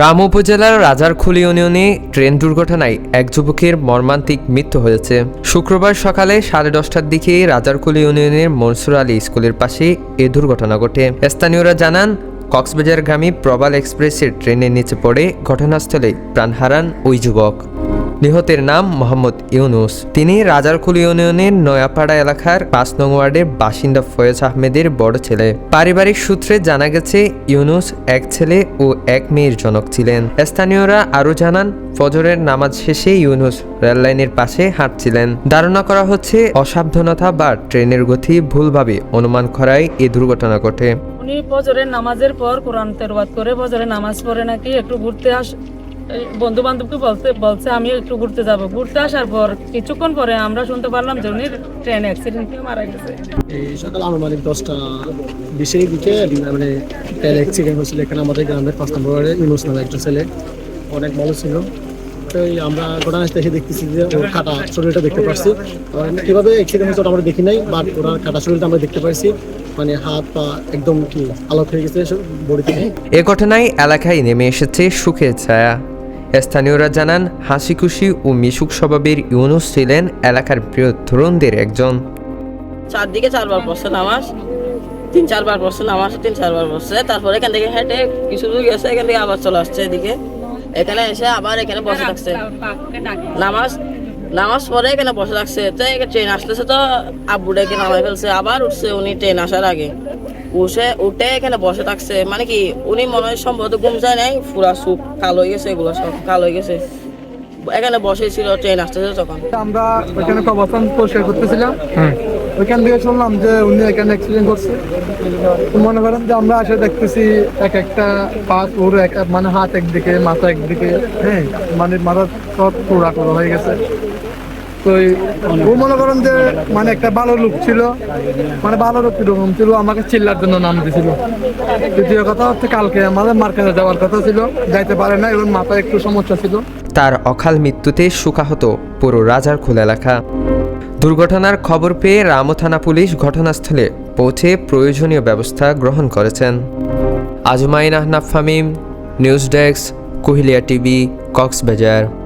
রাম উপজেলার রাজারখুলি ইউনিয়নে ট্রেন দুর্ঘটনায় এক যুবকের মর্মান্তিক মৃত্যু হয়েছে। শুক্রবার সকালে সাড়ে দশটার দিকে রাজারকুলি ইউনিয়নের মনসুর আলী স্কুলের পাশে এ দুর্ঘটনা ঘটে। স্থানীয়রা জানান কক্সবাজার গ্রামী প্রবাল এক্সপ্রেসের ট্রেনের নিচে পড়ে ঘটনাস্থলে প্রাণ হারান ওই যুবক। নিহতের নাম মোহাম্মদ ইউনুস। তিনি রাজারকুল ইউনিয়নের নয়াপাড়া এলাকার পাঁচ নং ওয়ার্ডের বাসিন্দা ফয়েজ আহমেদের বড় ছেলে। পারিবারিক সূত্রে জানা গেছে, ইউনুস এক ছেলে ও এক মেয়ের জনক ছিলেন। স্থানীয়রা আরও জানান, ফজরের নামাজ শেষে ইউনুস রেললাইনের পাশে হাঁটছিলেন। ধারণা করা হচ্ছে, অসাবধানতা বা ট্রেনের গতি ভুলভাবে অনুমান করায় এ দুর্ঘটনা ঘটে। উনি ফজরের নামাজের পর কোরআন তেরবাদ করে নামাজ পড়ে নাকি একটু ঘুরতে আস বন্ধু বান্ধবকে বলতে বলছে আমি একটু ঘুরতে যাব। ঘুরতে আসার পর কিছুক্ষণ পরে আমরা শুনতে পারলাম যে উনি ট্রেন অ্যাক্সিডেন্ট থেকে মারা গেছে। এই সকাল আনুমানিক দশটা বিশের দিকে মানে ট্রেন অ্যাক্সিডেন্ট হয়েছিল। এখানে আমাদের গ্রামের পাঁচ নম্বর ওয়ার্ডে ইউনুস নামে একটা ছেলে। অনেক ভালো ছিল। তো এই আমরা ঘটনাস্থলে এসে দেখতেছি যে ওর কাটা শরীরটা দেখতে পাচ্ছি কীভাবে অ্যাক্সিডেন্ট হয়েছে আমরা দেখি নাই বাট ওনার কাটা শরীরটা আমরা দেখতে পাচ্ছি মানে হাত পা একদম কি আলোক হয়ে গেছে বডি থেকে এ ঘটনায় এলাকায় নেমে এসেছে সুখের ছায়া। স্থানীয়রা জানান হাসি খুশি ও মিশুক স্বভাবের ইউনুস ছিলেন এলাকার প্রিয় তরুণদের একজন। চারদিকে চারবার পড়ছে নামাজ তিন চারবার পড়ছে নামাজ তিন চারবার পড়ছে তারপরে এখান থেকে হেঁটে কিছু দূর গেছে এখান থেকে আবার চলে আসছে এদিকে। এখানে এসে আবার এখানে বসে থাকছে। নামাজ নামাজ পরে এখানে বসে থাকছে। তো এখানে ট্রেন আসতেছে তো আব্বু ডেকে নামাই ফেলছে আবার উঠছে উনি ট্রেন আসার আগে। উঠে উঠে এখানে বসে থাকছে। মানে কি উনি মনে হয় সম্ভবত ঘুম যায় নাই পুরা সুপ কালো হয়ে গেছে এগুলো সব কালো হয়ে গেছে। এখানে বসে ছিল ট্রেন আসতেছে তখন আমরা ওইখানে কবরস্থান পরিষ্কার করতেছিলাম। ওইখান থেকে শুনলাম যে উনি এখানে অ্যাক্সিডেন্ট করছে। মনে করেন যে আমরা আসে দেখতেছি এক একটা পা ওর এক মানে হাত একদিকে মাথা একদিকে হ্যাঁ মানে মাথা সব পোড়া টোড়া হয়ে গেছে। তো এই- ও মনে করেন যে মানে একটা ভালো লোক ছিল মানে ভালো লোক কীরকম ছিল আমাকে চিল্লার জন্য নাম দিছিল। দ্বিতীয় কথা হচ্ছে কালকে আমাদের মার্কেটে যাওয়ার কথা ছিল যাইতে পারে না এবং মাথায় একটু সমস্যা ছিল। তার অকাল মৃত্যুতে শোকাহত পুরো রাজার খোলা এলাকা। দুর্ঘটনার খবর পেয়ে রামো থানা পুলিশ ঘটনাস্থলে পৌঁছে প্রয়োজনীয় ব্যবস্থা গ্রহণ করেছেন। Azmain Ahnaf Famim news desk Kuhiliya TV Cox's Bazar.